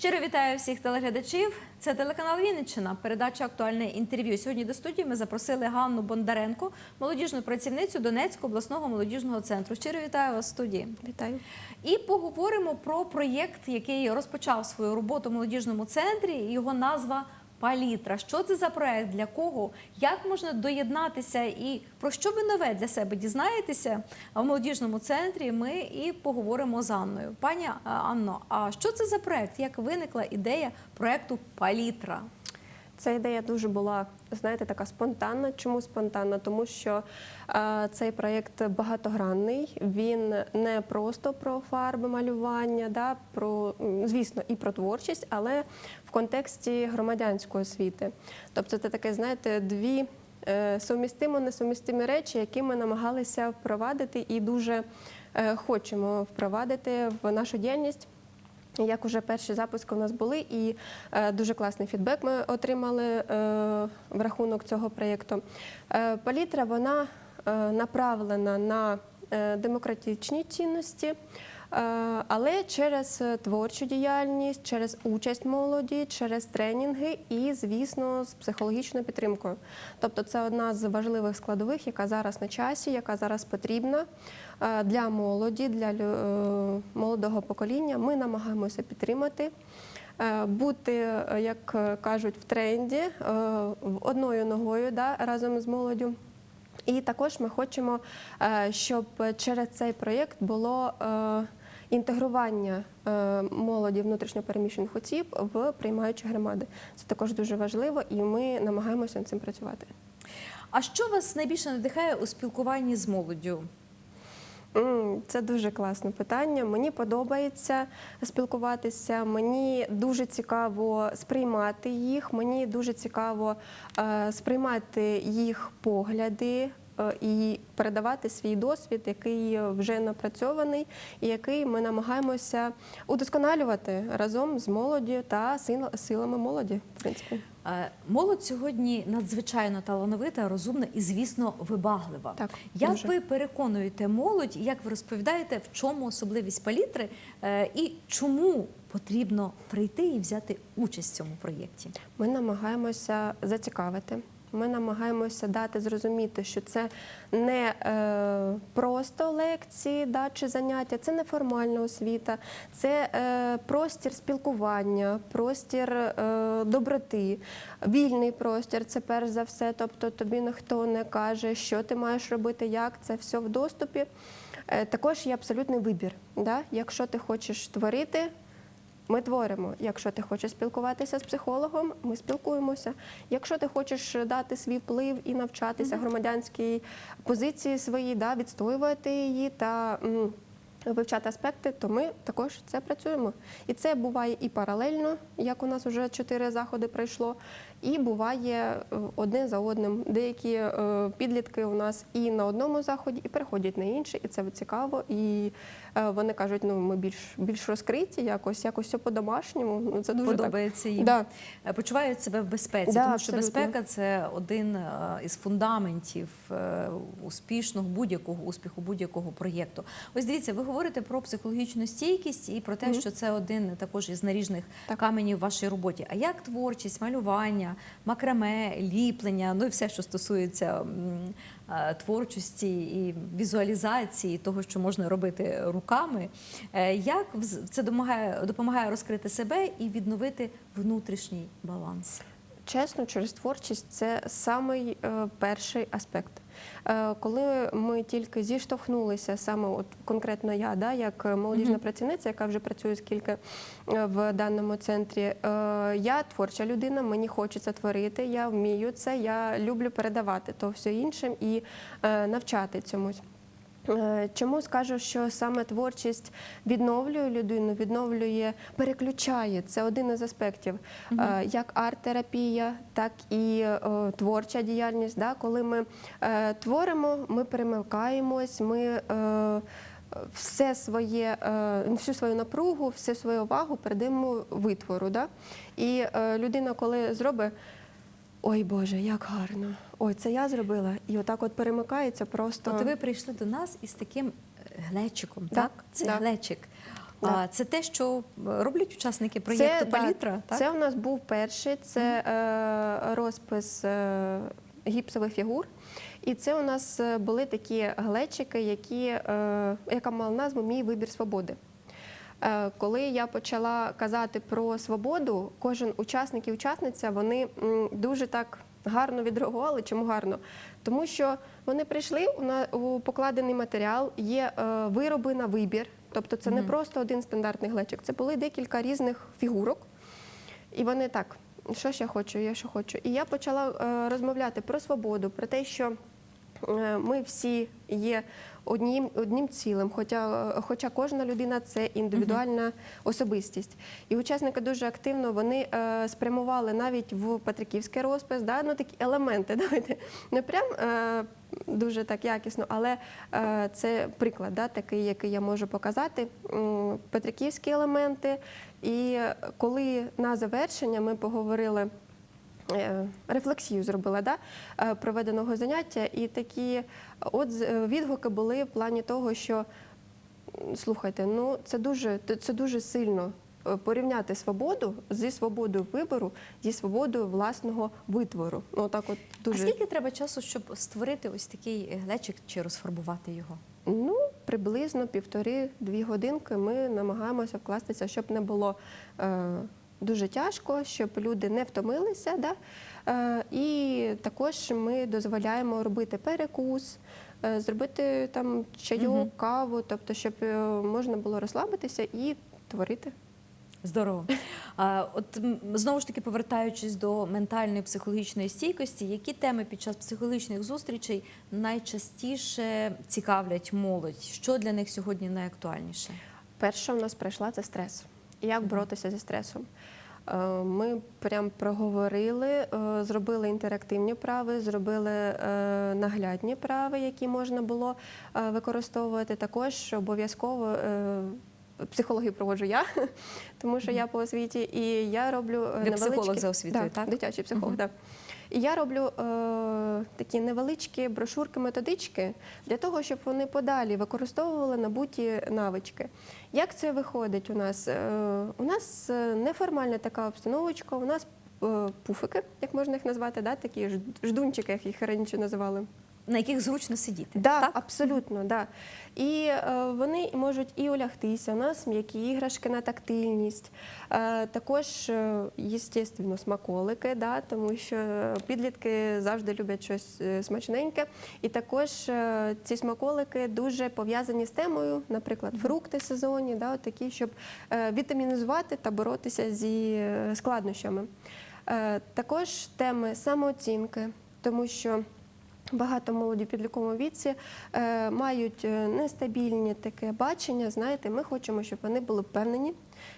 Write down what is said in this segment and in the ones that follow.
Щиро вітаю всіх телеглядачів. Це телеканал Вінниччина. Передача актуальне інтерв'ю. Сьогодні до студії ми запросили Ганну Бондаренко, молодіжну працівницю Донецького обласного молодіжного центру. Щиро вітаю вас в студії. Вітаю. І поговоримо про проєкт, який розпочав свою роботу в молодіжному центрі. Його назва Палітра. Що це за проект? Для кого? Як можна доєднатися? І про що ви нове для себе дізнаєтеся в молодіжному центрі? Ми і поговоримо з Анною. Пані Анно, а що це за проект? Як виникла ідея проекту Палітра? Ця ідея дуже була, знаєте, така спонтанна. Чому спонтанна? Тому що е, цей проєкт багатогранний. Він не просто про фарби малювання, да, про, звісно, і про творчість, але в контексті громадянської освіти. Тобто це таке, знаєте, дві е, сумістимо, несумістимі речі, які ми намагалися впровадити і дуже е, хочемо впровадити в нашу діяльність. Як уже перші запуски у нас були, і е, дуже класний фідбек ми отримали е, в рахунок цього проєкту. Е, палітра вона е, направлена на е, демократичні цінності, але через е, творчу діяльність, через участь молоді, через тренінги і, звісно, з психологічною підтримкою. Тобто, це одна з важливих складових, яка зараз на часі, яка зараз потрібна е, для молоді, для е, молодого покоління. Ми намагаємося підтримати. е, Бути, е, як е, кажуть, в тренді е, одною ногою да, разом з молоддю. І також ми хочемо, е, щоб через цей проєкт було е, інтегрування е, молоді внутрішньопереміщених осіб в приймаючі громади. Це також дуже важливо, і ми намагаємося над цим працювати. А що вас найбільше надихає у спілкуванні з молоддю? Це дуже класне питання. Мені подобається спілкуватися. Мені дуже цікаво сприймати їх. Мені дуже цікаво е, сприймати їх погляди. Е, І передавати свій досвід, який вже напрацьований, і який ми намагаємося удосконалювати разом з молоддю та сил- силами молоді. В принципі, Е, Молодь сьогодні надзвичайно талановита, розумна і, звісно, вибаглива. Так, як дуже. ви переконуєте молодь, як ви розповідаєте, в чому особливість палітри е, і чому потрібно прийти і взяти участь в цьому проєкті? Ми намагаємося зацікавити. Ми намагаємося дати зрозуміти, що це не е, просто лекції да, чи заняття, це не формальна освіта, це е, простір спілкування, простір е, доброти, вільний простір. Це перш за все. Тобто тобі ніхто не каже, що ти маєш робити, як це все в доступі. Е, також є абсолютний вибір. Да? Якщо ти хочеш творити, ми творимо. Якщо ти хочеш спілкуватися з психологом, ми спілкуємося. Якщо ти хочеш дати свій вплив і навчатися громадянській позиції своїй, да, відстоювати її та вивчати аспекти, то ми також це працюємо. І це буває і паралельно, як у нас вже чотири заходи пройшло, і буває е, одне за одним. Деякі е, підлітки у нас і на одному заході, і переходять на інший, і це цікаво. І е, вони кажуть, ну ми більш більш розкриті, якось, якось все по-домашньому. Ну це дуже Подобається так. їм. Да. Почувають себе в безпеці, Да, тому що абсолютно. безпека це один із фундаментів успішного будь-якого успіху будь-якого проєкту. Ось дивіться, ви говорите про психологічну стійкість і про те, Мгм. що це один також із наріжних Так. каменів в вашій роботі. А як творчість, малювання, макраме, ліплення, ну і все, що стосується е, творчості і візуалізації того, що можна робити руками, е, як це допомагає, допомагає розкрити себе і відновити внутрішній баланс? Чесно, через творчість це самий е, перший аспект. Е, коли ми тільки зіштовхнулися, саме от конкретно я, да, як молодіжна працівниця, яка вже працює скільки е, в даному центрі, е, я творча людина, мені хочеться творити, я вмію це, я люблю передавати то все іншим і навчати цьомусь. Е, Чому скажу, що саме творчість відновлює людину, відновлює, переключає. Це один із аспектів, Е, як арт-терапія, так і творча діяльність. Да? Коли ми е, творимо, ми перемикаємось, ми все своє, всю свою напругу, всю свою увагу передаємо витвору. Да? І людина, коли зробить. Ой Боже, як гарно! Ой, це я зробила. І отак от перемикається просто. От ви прийшли до нас із таким е, глечиком, Да, так? Це да. глечик. А це те, що роблять учасники проєкту да, Палітра, так? Це у нас був перший, це е, розпис е, гіпсових фігур. І це у нас е, були такі глечики, які, е, яка мала назву Мій вибір свободи. Е, Коли я почала казати про свободу, кожен учасник і учасниця вони дуже так гарно відреагували. Чому гарно? Тому що вони прийшли у покладений матеріал, є е, вироби на вибір. Тобто це не просто один стандартний глечик, це були декілька різних фігурок. І вони так, що ж я хочу, я що хочу. І я почала е, розмовляти про свободу, про те, що ми всі є однім, одним цілим, хоча, е, хоча кожна людина це індивідуальна особистість. І учасники дуже активно вони е, спрямували навіть в Патриківський розпис, да, ну, такі елементи, давайте, не прям е, дуже так якісно, але е, це приклад, да, такий, який я можу показати. М, Петриківські елементи. І коли на завершення ми поговорили. Е, Рефлексію зробила да, е, проведеного заняття, і такі от е, відгуки були в плані того, що слухайте, ну це дуже це дуже сильно порівняти свободу зі свободою вибору, зі свободою власного витвору. Ну так, от дуже А скільки треба часу, щоб створити ось такий глечик чи розфарбувати його? Ну, приблизно півтори-дві годинки ми намагаємося вкластися, щоб не було е, дуже тяжко, щоб люди не втомилися. Да? Е, і також ми дозволяємо робити перекус, е, зробити там чайок, Мгм. каву, тобто, щоб е, можна було розслабитися і творити. Здорово. А, от знову ж таки, повертаючись до ментальної психологічної стійкості, які теми під час психологічних зустрічей найчастіше цікавлять молодь? Що для них сьогодні найактуальніше? Перша у нас прийшла це стрес. Як боротися зі стресом? Е, Ми прям проговорили, е, зробили інтерактивні прави, зробили е, наглядні прави, які можна було використовувати. Також обов'язково психологію проводжу я, тому що я по освіті, і я роблю Ви психолог за освітою, так? так? Дитячий психолог, Мгм. так. І я роблю е, такі невеличкі брошурки-методички для того, щоб вони подалі використовували набуті навички. Як це виходить у нас? Е, у нас е, неформальна така обстановочка, у нас е, пуфики, як можна їх назвати, да? такі ждунчики, як їх раніше називали. На яких зручно сидіти? Да, так? абсолютно, да. І е, вони можуть і улягтися. У нас м'які іграшки на тактильність. Е, також, е, смаколики, да, тому що підлітки завжди люблять щось е, смачненьке. І також е, ці смаколики дуже пов'язані з темою, наприклад, фрукти сезонні, да, от такі, щоб е, вітамінізувати та боротися зі е, складнощами. Е, також теми самооцінки, тому що. Багато молоді в підлітковому віці е, мають е, нестабільні таке бачення. Знаєте, ми хочемо, щоб вони були впевнені,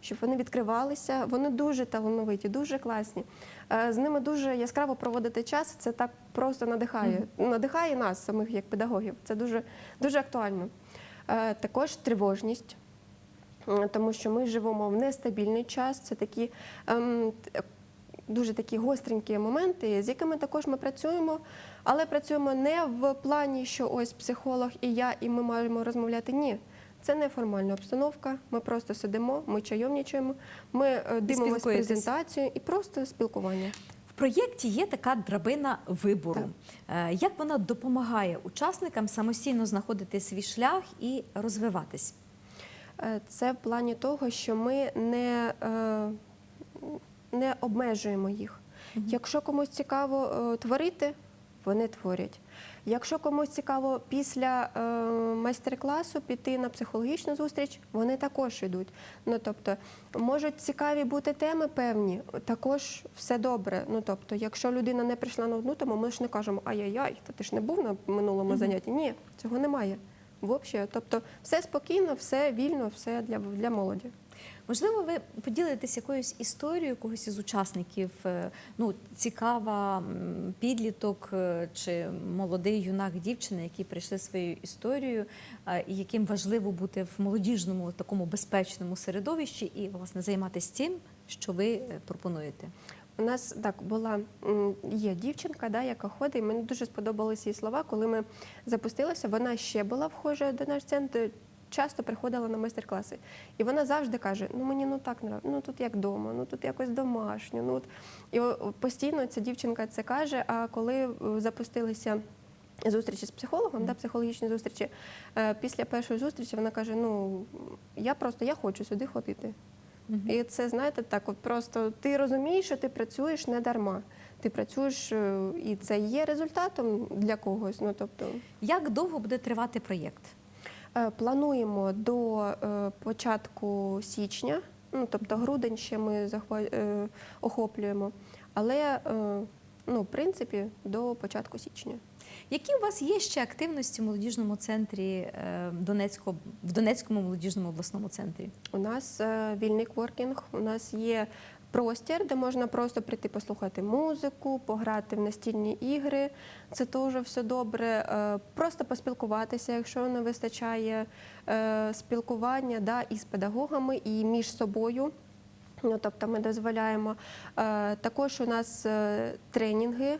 щоб вони відкривалися. Вони дуже талановиті, дуже класні. Е, з ними дуже яскраво проводити час. Це так просто надихає. Надихає нас, самих як педагогів. Це дуже, дуже актуально. Е, також тривожність. Тому що ми живемо в нестабільний час. Це такі ем, дуже такі гостренькі моменти, з якими також ми працюємо, але працюємо не в плані, що ось психолог і я, і ми маємо розмовляти. Ні. Це не формальна обстановка. Ми просто сидимо, ми чайовнічуємо, ми е, дивимося презентацію і просто спілкування. В проєкті є така драбина вибору. Е, Як вона допомагає учасникам самостійно знаходити свій шлях і розвиватись? Е, Це в плані того, що ми не, не обмежуємо їх. Якщо комусь цікаво е, творити, вони творять. Якщо комусь цікаво після е, майстер-класу піти на психологічну зустріч, вони також йдуть. Ну тобто можуть цікаві бути теми певні, також все добре. Ну тобто, якщо людина не прийшла на одну тему, ми ж не кажемо ай-яй-яй, та ти ж не був на минулому занятті. Ні, цього немає. Взагалі, тобто все спокійно, все вільно, все для, для молоді. Можливо, ви поділитесь якоюсь історією когось із учасників. е, Ну, цікава підліток е, чи молодий юнак дівчина, які прийшли своєю історією, е, і яким важливо бути в молодіжному такому безпечному середовищі і власне займатися тим, що ви пропонуєте. У нас так була є дівчинка, да, яка ходить. Мені дуже сподобалися її слова. Коли ми запустилися, вона ще була вхожа до наш центр часто приходила на майстер-класи. І вона завжди каже: ну мені ну так нравиться, ну тут як вдома, ну тут якось домашньо. Ну, от». і постійно ця дівчинка це каже. А коли е, запустилися зустрічі з психологом, да, психологічні зустрічі, е, після першої зустрічі вона каже: Ну я просто я хочу сюди ходити. І це, знаєте, так, от просто ти розумієш, що ти працюєш не дарма. Ти працюєш, е, і це є результатом для когось. Ну тобто Як довго буде тривати проєкт? Е, плануємо до е, початку січня, ну тобто грудень ще ми е, охоплюємо, але ну, в принципі до початку січня. Які у вас є ще активності в молодіжному центрі Донецького в Донецькому молодіжному обласному центрі? У нас вільний кворкінг, у нас є простір, де можна просто прийти послухати музику, пограти в настільні ігри. Це теж все добре. Е, Просто поспілкуватися, якщо не вистачає е, спілкування да, і педагогами, і між собою. Ну, тобто ми дозволяємо. Е, також у нас тренінги,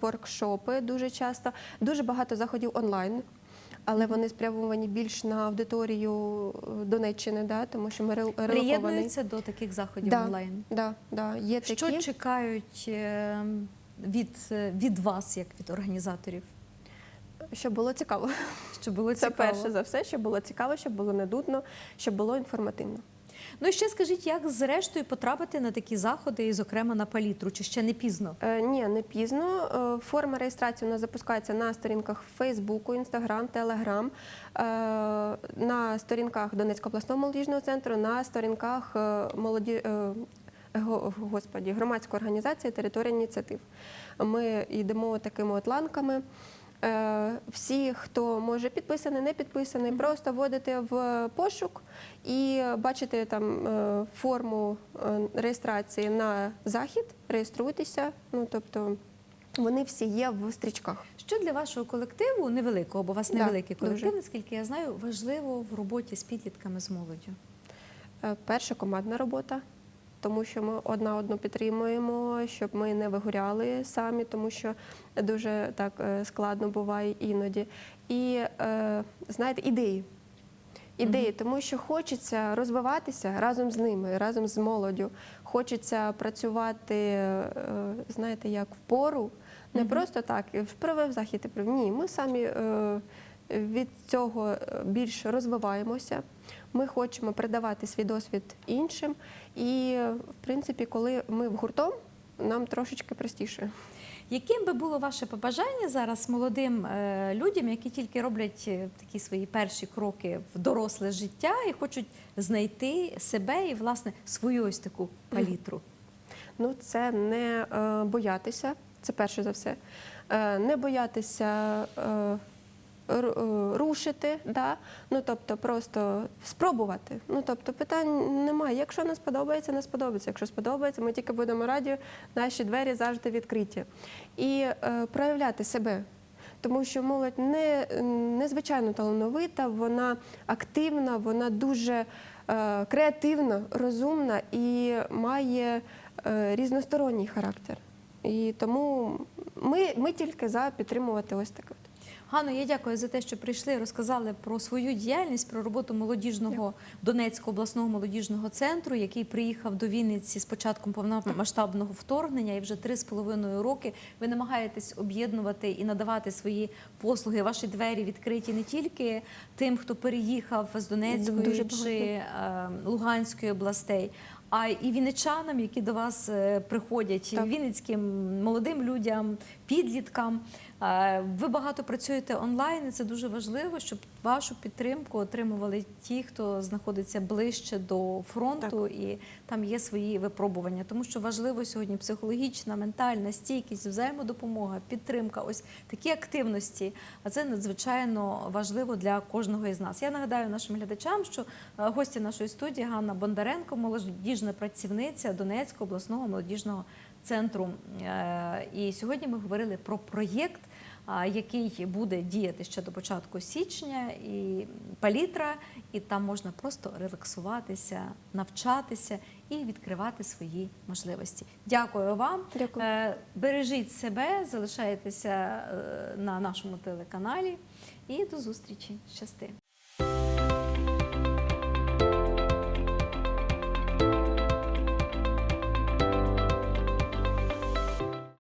воркшопи дуже часто, дуже багато заходів онлайн. Але вони спрямовані більш на аудиторію е, Донеччини, да, тому що ми релоковані. Приєднуються до таких заходів Да. онлайн? Да, да, є такі. Що чекають е, від, е, від вас, як від організаторів? Щоб було цікаво. Щоб було Це цікаво. перше за все, щоб було цікаво, щоб було не дудно, щоб було інформативно. Ну і ще скажіть, як зрештою потрапити на такі заходи, і, зокрема на палітру, чи ще не пізно? Е, ні, не пізно. Е, форма реєстрації у нас запускається на сторінках Фейсбуку, Інстаграм, Телеграм, е, на сторінках Донецького обласного молодіжного центру, на сторінках е, молоді. е, Господі, громадської організації територія ініціатив. Ми йдемо такими от ланками. Е, Всі, хто може підписаний, не підписаний, просто вводите в пошук і бачите там е, форму е, реєстрації на захід, реєструйтеся. Ну тобто вони всі є в стрічках. Що для вашого колективу невеликого, бо у вас Да, колектив, дуже. наскільки я знаю, важливо в роботі з підлітками з молоддю? Перша командна робота, тому що ми одна одну підтримуємо, щоб ми не вигоряли самі, тому що дуже так е, складно буває іноді. І е, знаєте, ідеї. Ідеї, тому що хочеться розвиватися разом з ними, разом з молоддю. Хочеться працювати, е, знаєте, як в пору, не Мгм. просто так, і провів захід і провів. Ні, ми самі е, від цього е, більш розвиваємося. Ми хочемо передавати свій досвід іншим. І, в принципі, коли ми в гуртом, нам трошечки простіше. Яким би було ваше побажання зараз молодим е, людям, які тільки роблять е, такі свої перші кроки в доросле життя і хочуть знайти себе і власне свою ось таку палітру? Ну, це не е, боятися, це перше за все. Е, не боятися е, е, рушити, да? ну, тобто просто спробувати. Ну, тобто питань немає. Якщо не сподобається, не сподобається. Якщо сподобається, ми тільки будемо раді, наші двері завжди відкриті. І е, проявляти себе. Тому що молодь не, незвичайно талановита, вона активна, вона дуже е, креативна, розумна і має е, різносторонній характер. І тому ми, ми тільки за підтримувати ось таке. От. Ганно, я дякую за те, що прийшли, розказали про свою діяльність, про роботу молодіжного Донецького обласного молодіжного центру, який приїхав до Вінниці з початком повномасштабного вторгнення, і вже три з половиною роки ви намагаєтесь об'єднувати і надавати свої послуги. Ваші двері відкриті не тільки тим, хто переїхав з Донецької Дуже чи е, Луганської областей. А і вінничанам, які до вас е, приходять, і вінницьким молодим людям, підліткам. Е, Ви багато працюєте онлайн, і це дуже важливо, щоб вашу підтримку отримували ті, хто знаходиться ближче до фронту, і там є свої випробування. Тому що важливо сьогодні психологічна, ментальна стійкість, взаємодопомога, підтримка. Ось такі активності. А це надзвичайно важливо для кожного із нас. Я нагадаю нашим глядачам, що е, гості нашої студії Ганна Бондаренко, молодіжна працівниця Донецького обласного молодіжного центру. Е, І сьогодні ми говорили про проєкт, який буде діяти ще до початку січня, і палітра, і там можна просто релаксуватися, навчатися і відкривати свої можливості. Дякую вам. Дякую. Е, Бережіть себе, залишайтеся е, на нашому телеканалі і до зустрічі. Щасти.